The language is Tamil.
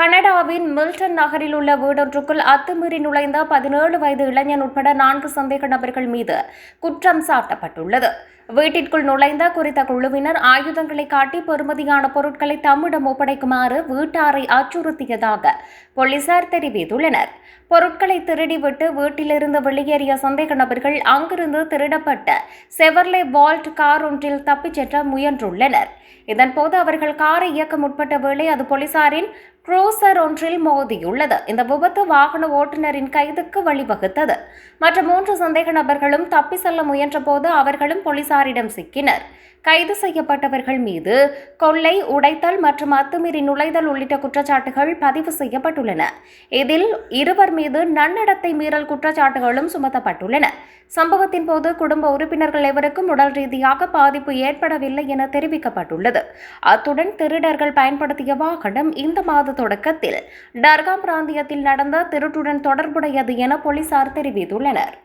கனடாவின் மில்டன் நகரில் உள்ள வீடொன்றுக்குள் அத்துமீறி நுழைந்த பதினேழு வயது இளைஞன் உட்பட நான்கு சந்தேக நபர்கள் மீது குற்றம் சாட்டப்பட்டுள்ளது. வீட்டிற்குள் நுழைந்த குறித்த குழுவினர் ஆயுதங்களை காட்டி பெறுமதியான பொருட்களை தம்மிடம் ஒப்படைக்குமாறு வீட்டாரை அச்சுறுத்தியதாக போலீசார் தெரிவித்துள்ளனர். பொருட்களை திருடிவிட்டு வீட்டிலிருந்து வெளியேறிய சந்தேக நபர்கள் அங்கிருந்து திருடப்பட்ட செவர்லே வால்ட் கார் ஒன்றில் தப்பிச் சென்ற முயன்றுள்ளனர். இதன்போது அவர்கள் காரை இயக்க முற்பட்ட வேளை அது போலீசாரின் குரூசர் ஒன்றில் மோதியுள்ளது. இந்த விபத்து வாகன ஓட்டுநரின் கைதுக்கு வழிவகுத்தது. மற்ற மூன்று சந்தேக நபர்களும் தப்பி செல்ல முயன்றபோது அவர்களும் போலீசாரிடம் சிக்கினர். கைது செய்யப்பட்டவர்கள் மீது கொள்ளை உடைத்தல் மற்றும் அத்துமீறி நுழைதல் உள்ளிட்ட குற்றச்சாட்டுகள் பதிவு செய்யப்பட்டுள்ளன. இதில் இருவர் மீது நன்னடத்தை மீறல் குற்றச்சாட்டுகளும் சுமத்தப்பட்டுள்ளன. சம்பவத்தின் போது குடும்ப உறுப்பினர்கள் எவருக்கும் உடல் ரீதியாக பாதிப்பு ஏற்படவில்லை என தெரிவிக்கப்பட்டுள்ளது. அத்துடன் திருடர்கள் பயன்படுத்திய வாகனம் இந்த மாத தொடக்கத்தில் டர்காம் பிராந்தியத்தில் நடந்த திருட்டுடன் தொடர்புடையது என போலீசார் தெரிவித்துள்ளனர்.